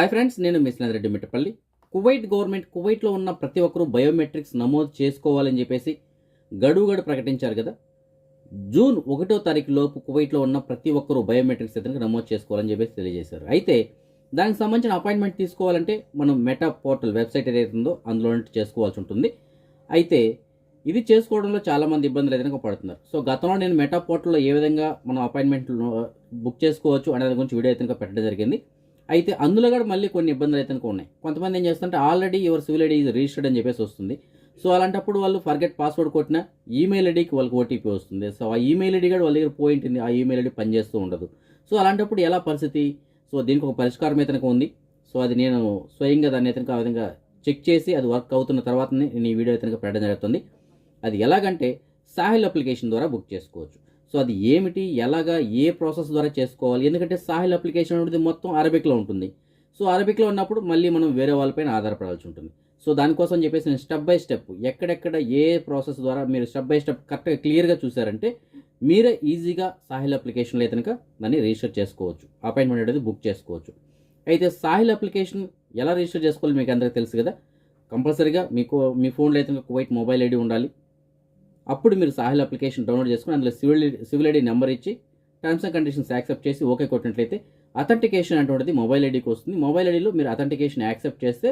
Hi friends నేను మిస్నాథ్ Reddy Mittapalli. Kuwait government కువైట్లో ఉన్న ప్రతి ఒక్కరూ బయోమెట్రిక్స్ నమోదు చేసుకోవాలని చెప్పేసి గడువు గడు ప్రకటించారు కదా. జూన్ ఒకటో తారీఖు లోపు కువైట్లో ఉన్న ప్రతి ఒక్కరూ బయోమెట్రిక్స్ అయితే నమోదు చేసుకోవాలని చెప్పేసి తెలియజేశారు. అయితే దానికి సంబంధించిన అపాయింట్మెంట్ తీసుకోవాలంటే మనం మెటా పోర్టల్ వెబ్సైట్ ఏదైతే ఉందో అందులో నుండి చేసుకోవాల్సి ఉంటుంది. అయితే ఇది చేసుకోవడంలో చాలామంది ఇబ్బందులు ఏదైనా పడుతున్నారు. సో గతంలో నేను మెటా పోర్టల్లో ఏ విధంగా మనం అపాయింట్మెంట్ బుక్ చేసుకోవచ్చు అనే దాని గురించి వీడియో అయితే పెట్టడం జరిగింది. అయితే అందులో కూడా మళ్ళీ కొన్ని ఇబ్బందులు అయితే ఉన్నాయి. కొంతమంది ఏం చేస్తుంటే already your civil ID is registered అని చెప్పేసి వస్తుంది. సో అలాంటప్పుడు వాళ్ళు ఫర్గెట్ పాస్వర్డ్ కొట్టిన ఈమెయిల్ ఐడికి వాళ్ళకి ఓటీపీ వస్తుంది. సో ఆ ఈమెయిల్ ఐడి కూడా వాళ్ళ దగ్గర పోయింటుంది ఆ ఈమెయిల్ ఐడి పనిచేస్తూ ఉండదు. సో అలాంటప్పుడు ఎలా పరిస్థితి? సో దీనికి ఒక పరిష్కారం అయితే ఉంది. సో అది నేను స్వయంగా దాన్ని అయితే ఆ విధంగా చెక్ చేసి అది వర్క్ అవుతున్న తర్వాతనే నేను ఈ వీడియో అయితే పెట్టడం జరుగుతుంది. అది ఎలాగంటే సాహిల్ అప్లికేషన్ ద్వారా బుక్ చేసుకోవచ్చు. సో అది ఏమిటి? ఎలాగా? ఏ ప్రాసెస్ ద్వారా చేసుకోవాలి? ఎందుకంటే సాహిల్ అప్లికేషన్ అనేది మొత్తం అరబిక్లో ఉంటుంది. సో అరబిక్లో ఉన్నప్పుడు మళ్ళీ మనం వేరే వాళ్ళపైన ఆధారపడాల్సి ఉంటుంది. సో దానికోసం చెప్పేసి నేను స్టెప్ బై స్టెప్ ఎక్కడెక్కడ ఏ ప్రాసెస్ ద్వారా మీరు స్టెప్ బై స్టెప్ కరెక్ట్గా క్లియర్గా చూసారంటే మీరే ఈజీగా సాహిల్ అప్లికేషన్లో అయితే కనుక దాన్ని రిజిస్టర్ చేసుకోవచ్చు. అపాయింట్మెంట్ అనేది బుక్ చేసుకోవచ్చు. అయితే సాహిల్ అప్లికేషన్ ఎలా రిజిస్టర్ చేసుకోవాలి మీకు అందరికీ తెలుసు కదా. కంపల్సరీగా మీకు మీ ఫోన్లో అయితే కనుక కువైట్ మొబైల్ ఐడి ఉండాలి. అప్పుడు మీరు సాహిల్ అప్లికేషన్ డౌన్లోడ్ చేసుకుని అందులో సివిల్ సివిల్ ఐడి నెంబర్ ఇచ్చి టర్మ్స్ అండ్ కండిషన్స్ యాక్సెప్ట్ చేసి ఓకే కొట్టినట్లయితే అథెంటికేషన్ అటువంటిది మొబైల్ ఐడికి వస్తుంది. మొబైల్ ఐడిలో మీరు అథెంటికేషన్ యాక్సెప్ట్ చేస్తే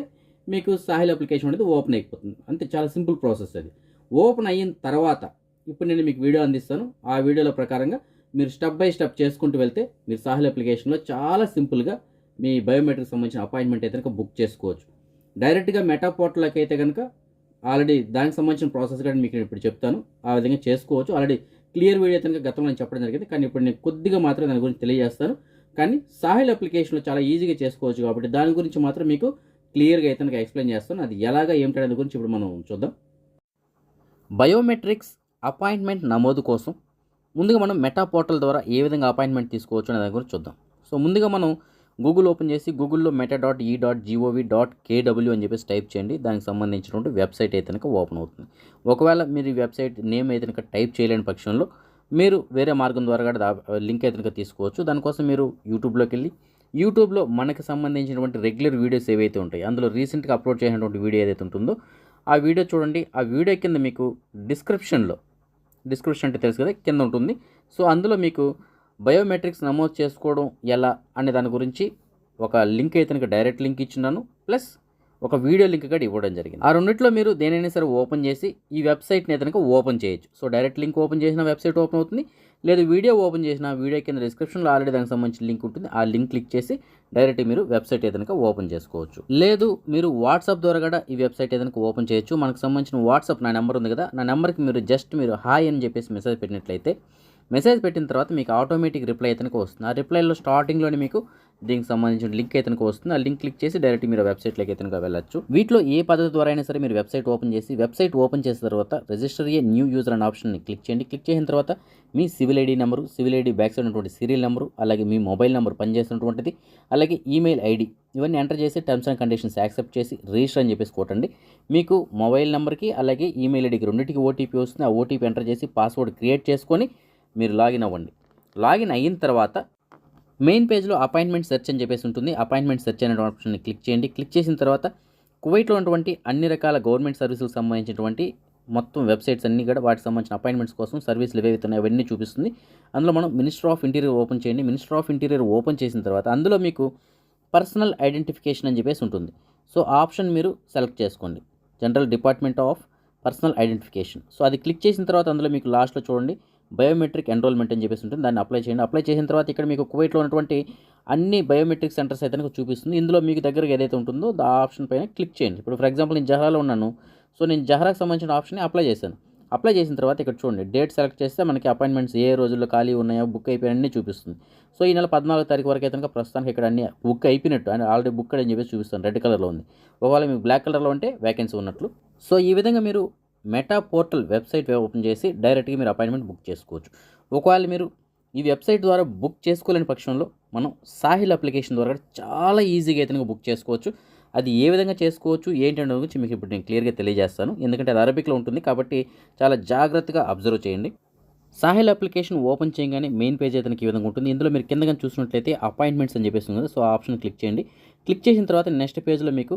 మీకు సాహిల్ అప్లికేషన్ అనేది ఓపెన్ అయిపోతుంది. అంతే చాలా సింపుల్ ప్రాసెస్ అది. ఓపెన్ అయిన తర్వాత ఇప్పుడు నేను మీకు వీడియో అందిస్తాను. ఆ వీడియోలో ప్రకారంగా మీరు స్టెప్ బై స్టెప్ చేసుకుంటూ వెళ్తే మీరు సాహిల్ అప్లికేషన్లో చాలా సింపుల్గా మీ బయోమెట్రిక్ సంబంధించిన అపాయింట్మెంట్ అయితే కనుక బుక్ చేసుకోవచ్చు. డైరెక్ట్గా మెటా పోర్టల్కి అయితే కనుక ఆల్రెడీ దానికి సంబంధించిన ప్రాసెస్ కూడా మీకు నేను ఇప్పుడు చెప్తాను. ఆ విధంగా చేసుకోవచ్చు. ఆల్రెడీ క్లియర్ వీడియో కనుక గతంలో నేను చెప్పడం జరిగింది. కానీ ఇప్పుడు నేను కొద్దిగా మాత్రం దాని గురించి తెలియజేస్తాను. కానీ సాహిల్ అప్లికేషన్లో చాలా ఈజీగా చేసుకోవచ్చు కాబట్టి దాని గురించి మాత్రం మీకు క్లియర్గా అయితే నాకు ఎక్స్ప్లెయిన్ చేస్తాను. అది ఎలాగా ఏమిటనేది గురించి ఇప్పుడు మనం చూద్దాం. బయోమెట్రిక్స్ అపాయింట్మెంట్ నమోదు కోసం ముందుగా మనం మెటా పోర్టల్ ద్వారా ఏ విధంగా అపాయింట్మెంట్ తీసుకోవచ్చు అనే దాని గురించి చూద్దాం. సో ముందుగా మనం గూగుల్ ఓపెన్ చేసి గూగుల్లో meta dot e dot GOV dot KW అని చెప్పేసి టైప్ చేయండి. దానికి సంబంధించినటువంటి వెబ్సైట్ అయితే కనుక ఓపెన్ అవుతుంది. ఒకవేళ మీరు ఈ వెబ్సైట్ నేమ్ అయితే కనుక టైప్ చేయలేని పక్షంలో మీరు వేరే మార్గం ద్వారా కూడా లింక్ అయితే కనుక తీసుకోవచ్చు. దానికోసం మీరు యూట్యూబ్లోకి వెళ్ళి యూట్యూబ్లో మనకి సంబంధించినటువంటి రెగ్యులర్ వీడియోస్ ఏవైతే ఉంటాయి అందులో రీసెంట్గా అప్లోడ్ చేసినటువంటి వీడియో ఏదైతే ఉంటుందో ఆ వీడియో చూడండి. ఆ వీడియో కింద మీకు డిస్క్రిప్షన్లో డిస్క్రిప్షన్ అంటే తెలుసు కదా కింద ఉంటుంది. సో అందులో మీకు బయోమెట్రిక్స్ నమోదు చేసుకోవడం ఎలా అనే దాని గురించి ఒక లింక్ అయితే డైరెక్ట్ లింక్ ఇచ్చినాను ప్లస్ ఒక వీడియో లింక్ కూడా ఇవ్వడం జరిగింది. ఆ రెండిట్లో మీరు దేనైనా సరే ఓపెన్ చేసి ఈ వెబ్సైట్ని అయితే కనుక ఓపెన్ చేయొచ్చు. సో డైరెక్ట్ లింక్ ఓపెన్ చేసిన వెబ్సైట్ ఓపెన్ అవుతుంది. లేదు వీడియో ఓపెన్ చేసిన వీడియో కింద డిస్క్రిప్షన్లో ఆల్రెడీ దానికి సంబంధించిన లింక్ ఉంటుంది. ఆ లింక్ క్లిక్ చేసి డైరెక్ట్ మీరు వెబ్సైట్ ఏదైనా ఓపెన్ చేసుకోవచ్చు. లేదు మీరు వాట్సాప్ ద్వారా కూడా ఈ వెబ్సైట్ ఏదైనా ఓపెన్ చేయొచ్చు. మనకు సంబంధించిన వాట్సాప్ నా నెంబర్ ఉంది కదా నా నెంబర్కి మీరు జస్ట్ మీరు హాయ్ అని చెప్పేసి మెసేజ్ పెట్టినట్లయితే మెసేజ్ పెట్టిన తర్వాత మీకు ఆటోమేటిక్ రిప్లై అయితే వస్తుంది. ఆ రిప్లైలో స్టార్టింగ్లోనే మీకు దీనికి సంబంధించిన లింక్ అయితే వస్తుంది. ఆ లింక్ క్లిక్ చేసి డైరెక్ట్ మీరు వెబ్సైట్లోకి అయితే వెళ్ళచ్చు. వీటిలో ఏ పద్ధతి ద్వారా అయినా సరే మీరు వెబ్సైట్ ఓపెన్ చేసి వెబ్సైట్ ఓపెన్ చేసిన తర్వాత రిజిస్టర్ ఏ న్యూ యూజర్ అనే ఆప్షన్ని క్లిక్ చేయండి. క్లిక్ చేసిన తర్వాత మీ civil ID number civil ID back side ఉన్నటువంటి సీరియల్ నెంబరు అలాగే మీ మొబైల్ నెంబర్ పనిచేస్తున్నటువంటిది అలాగే ఈమెయిల్ ఐడి ఇవన్నీ ఎంటర్ చేసి టర్మ్స్ అండ్ కండిషన్స్ యాక్సెప్ట్ చేసి రిజిస్టర్ అని చెప్పేసి కొట్టండి. మీకు మొబైల్ నెంబర్కి అలాగే ఈమెయిల్ ఐడికి రెండింటికి ఓటీపీ వస్తుంది. ఆ ఓటీపీ ఎంటర్ చేసి పాస్వర్డ్ క్రియేట్ చేసుకొని మీరు లాగిన్ అవ్వండి. లాగిన్ అయిన తర్వాత మెయిన్ పేజ్లో అపాయింట్మెంట్ సెర్చ్ అని చెప్పేసి ఉంటుంది. అపాయింట్మెంట్ సెర్చ్ అనే ఆప్షన్ని క్లిక్ చేయండి. క్లిక్ చేసిన తర్వాత కువైట్లో ఉన్నటువంటి అన్ని రకాల గవర్నమెంట్ సర్వీసులకు సంబంధించినటువంటి మొత్తం వెబ్సైట్స్ అన్నీ కూడా వాటికి సంబంధించిన అపాయింట్మెంట్స్ కోసం సర్వీసులు ఏవైతే ఉన్నాయో అవన్నీ చూపిస్తుంది. అందులో మనం మినిస్టర్ ఆఫ్ ఇంటీరియర్ ఓపెన్ చేయండి. మినిస్టర్ ఆఫ్ ఇంటీరియర్ ఓపెన్ చేసిన తర్వాత అందులో మీకు పర్సనల్ ఐడెంటిఫికేషన్ అని చెప్పేసి ఉంటుంది. సో ఆ ఆప్షన్ మీరు సెలెక్ట్ చేసుకోండి. General department of personal identification. So అది క్లిక్ చేసిన తర్వాత అందులో మీకు లాస్ట్లో చూడండి. బయోమెట్రిక్ ఎన్రోల్మెంట్ అని చెప్పేసి ఉంటుంది. దాన్ని అప్లై చేయండి. అప్లై చేసిన తర్వాత ఇక్కడ మీకు కువైట్లో ఉన్నటువంటి అన్ని బయోమెట్రిక్ సెంటర్స్ అయితే నాకు చూపిస్తుంది. ఇందులో మీకు దగ్గరగా ఏదైతే ఉంటుందో ఆ ఆప్షన్ పైన క్లిక్ చేయండి. ఇప్పుడు ఫర్ ఎగ్జాంపుల్ నేను జహరాలో ఉన్నాను. సో నేను జహరాకు సంబంధించిన ఆప్షన్ అప్లై చేశాను. అప్లై చేసిన తర్వాత ఇక్కడ చూడండి. డేట్ సెలెక్ట్ చేస్తే మనకి అపాయింట్మెంట్స్ ఏ రోజుల్లో ఖాళీ ఉన్నాయో బుక్ అయిపోయినన్నీ చూపిస్తుంది. సో ఈ నెల పద్నాలుగు తారీఖు వరకు అయితే ప్రస్తుతానికి ఇక్కడ అన్ని బుక్ అయిపోయినట్టు అండ్ ఆల్రెడీ బుక్ అని చెప్పేసి చూపిస్తాను. రెడ్ కలర్లో ఉంది. ఒకవేళ మీకు బ్లాక్ కలర్లో ఉంటే వేకెన్సీ ఉన్నట్లు. సో ఈ విధంగా మీరు మెటా పోర్టల్ వెబ్సైట్ ఓపెన్ చేసి డైరెక్ట్గా మీరు అపాయింట్మెంట్ బుక్ చేసుకోవచ్చు. ఒకవేళ మీరు ఈ వెబ్సైట్ ద్వారా బుక్ చేసుకోలేని పక్షంలో మనం సాహిల్ అప్లికేషన్ ద్వారా చాలా ఈజీగా అయితే బుక్ చేసుకోవచ్చు. అది ఏ విధంగా చేసుకోవచ్చు ఏంటి గురించి మీకు ఇప్పుడు నేను క్లియర్గా తెలియజేస్తాను. ఎందుకంటే అది అరబిక్లో ఉంటుంది కాబట్టి చాలా జాగ్రత్తగా అబ్జర్వ్ చేయండి. సాహిల్ అప్లికేషన్ ఓపెన్ చేయగానే మెయిన్ పేజ్ అయితే ఈ విధంగా ఉంటుంది. ఇందులో మీరు కిందగా చూసినట్లయితే అపాయింట్మెంట్స్ అని చెప్పేసి ఉంది సో ఆ ఆప్షన్ క్లిక్ చేయండి. క్లిక్ చేసిన తర్వాత నెక్స్ట్ పేజ్లో మీకు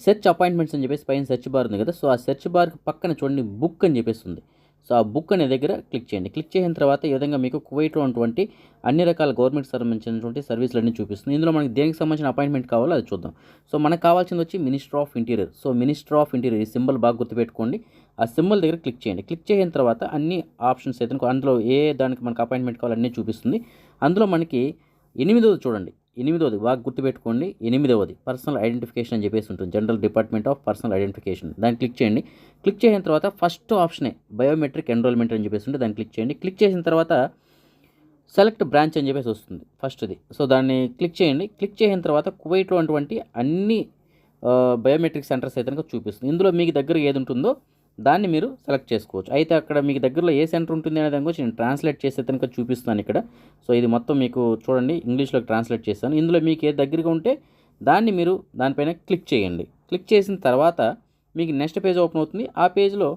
సెర్చ్ అపాయింట్మెంట్స్ అని చెప్పేసి పైన సెర్చ్ బార్ ఉంది కదా సో ఆ సెర్చ్ బార్కి పక్కన చూడండి బుక్ అని చెప్పేసి ఉంది. సో ఆ బుక్ అనే దగ్గర క్లిక్ చేయండి. క్లిక్ చేసిన తర్వాత ఈ విధంగా మీకు కువైట్లో ఉన్నటువంటి అన్ని రకాల గవర్నమెంట్ సంబంధించినటువంటి సర్వీసులన్నీ చూపిస్తుంది. ఇందులో మనకి దేనికి సంబంధించిన అపాయింట్మెంట్ కావాలో అది చూద్దాం. సో మనకు కావాల్సింది వచ్చి minister of interior. So minister of interior ఈ సింబల్ బాగా గుర్తుపెట్టుకోండి. ఆ సింబల్ దగ్గర క్లిక్ చేయండి. క్లిక్ చేసిన తర్వాత అన్ని ఆప్షన్స్ అయితే అందులో ఏ దానికి మనకు అపాయింట్మెంట్ కావాలో అన్నీ చూపిస్తుంది. అందులో మనకి ఎనిమిదో చూడండి. ఎనిమిదవది బాగా గుర్తుపెట్టుకోండి. ఎనిమిదవది పర్సనల్ ఐడెంటిఫికేషన్ అని చెప్పేసి ఉంటుంది. General department of personal identification దాన్ని క్లిక్ చేయండి. క్లిక్ చేసిన తర్వాత ఫస్ట్ ఆప్షనే బయోమెట్రిక్ ఎన్రోల్మెంట్ అని చెప్పేసి ఉంటే దాన్ని క్లిక్ చేయండి. క్లిక్ చేసిన తర్వాత సెలెక్ట్ బ్రాంచ్ అని చెప్పేసి వస్తుంది. ఫస్ట్ది సో దాన్ని క్లిక్ చేయండి. క్లిక్ చేసిన తర్వాత కువైట్లో అటువంటి అన్ని బయోమెట్రిక్ సెంటర్స్ అయితే కనుక చూపిస్తుంది. ఇందులో మీకు దగ్గర ఏది ఉంటుందో దాన్ని మీరు సెలెక్ట్ చేసుకోవచ్చు. అయితే అక్కడ మీకు దగ్గరలో ఏ సెంటర్ ఉంటుంది అనే దాని గురించి నేను ట్రాన్స్లేట్ చేసే కనుక చూపిస్తాను ఇక్కడ. సో ఇది మొత్తం మీకు చూడండి ఇంగ్లీష్లోకి ట్రాన్స్లేట్ చేస్తాను. ఇందులో మీకు ఏ దగ్గరగా ఉంటే దాన్ని మీరు దానిపైన క్లిక్ చేయండి. క్లిక్ చేసిన తర్వాత మీకు నెక్స్ట్ పేజ్ ఓపెన్ అవుతుంది. ఆ పేజ్లో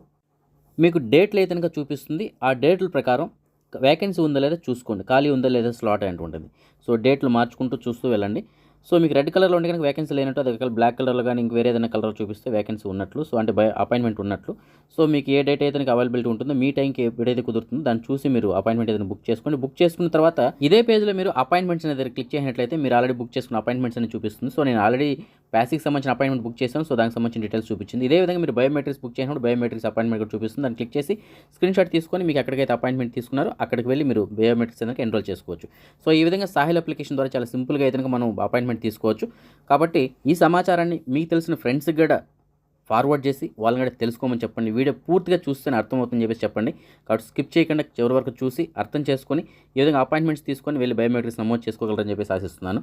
మీకు డేట్లు అయితే కనుక చూపిస్తుంది. ఆ డేట్ల ప్రకారం వేకెన్సీ ఉందా లేదా చూసుకోండి. ఖాళీ ఉందా లేదా స్లాట్ అంటూ ఉంటుంది సో డేట్లు మార్చుకుంటూ చూస్తూ వెళ్ళండి. సో మీకు రెడ్ కలర్లో ఉంటే కనుక వేకెన్సీ లేనట్టు అది బ్లాక్ కలర్లో కానీ ఇంక వేరే ఏదైనా కలర్ చూపిస్తే వేకెన్సీ ఉన్నట్లు సో అంటే బై అపాయింట్మెంట్ ఉన్నట్లు. సో మీకు ఏ డేట్ అయితే అవైలబిలిటీ ఉంటుందో మీ టైంకి ఎప్పుడైతే కుదురుతుందో దాన్ని చూసి మీరు అపాయింట్మెంట్ ఏదైనా బుక్ చేసుకోండి. బుక్ చేసుకున్న తర్వాత ఇదే పేజ్లో మీరు అపాయింట్మెంట్స్ అనేది క్లిక్ చేసినట్లయితే మీరు ఆల్రెడీ బుక్ చేసుకున్న అపాయింట్మెంట్స్ అని చూపిస్తుంది. సో నేను ఆల్రెడీ ప్యాసిక్ సంబంధించిన అపాయింట్మెంట్ బుక్ చేశాను. సో దానికి సంబంధించిన డీటెయిల్స్ చూపించింది. ఇదే విధంగా మీరు బయోమెట్రిక్స్ బుక్ చేసినప్పుడు బయోమెట్రిక్స్ అపాయింట్మెంట్ కూడా చూపిస్తుంది. దాన్ని క్లిక్ చేసి స్క్రీన్ షాట్ తీసుకొని మీకు ఎక్కడికైతే అపాయింట్మెంట్ తీసుకున్నారో అక్కడికి వెళ్ళి మీరు బయోమెట్రిక్స్ అనేది ఎన్రోల్ చేసుకోవచ్చు. సో ఈ విధంగా సాహిల్ అప్లికేషన్ ద్వారా చాలా సింపుల్గా అయితే మనం అపాయింట్మెంట్ తీసుకోవచ్చు. కాబట్టి ఈ సమాచారాన్ని మీకు తెలిసిన ఫ్రెండ్స్కి కూడా ఫార్వర్డ్ చేసి వాళ్ళని కూడా తెలుసుకోమని చెప్పండి. వీడియో పూర్తిగా చూస్తేనే అర్థమవుతుందని చెప్పేసి చెప్పండి. కాబట్టి స్కిప్ చేయకుండా చివరి వరకు చూసి అర్థం చేసుకొని ఈ విధంగా అపాయింట్మెంట్స్ తీసుకొని వెళ్ళి బయోమెట్రిక్స్ నమోదు చేసుకోగలరని చెప్పేసి ఆశిస్తున్నాను.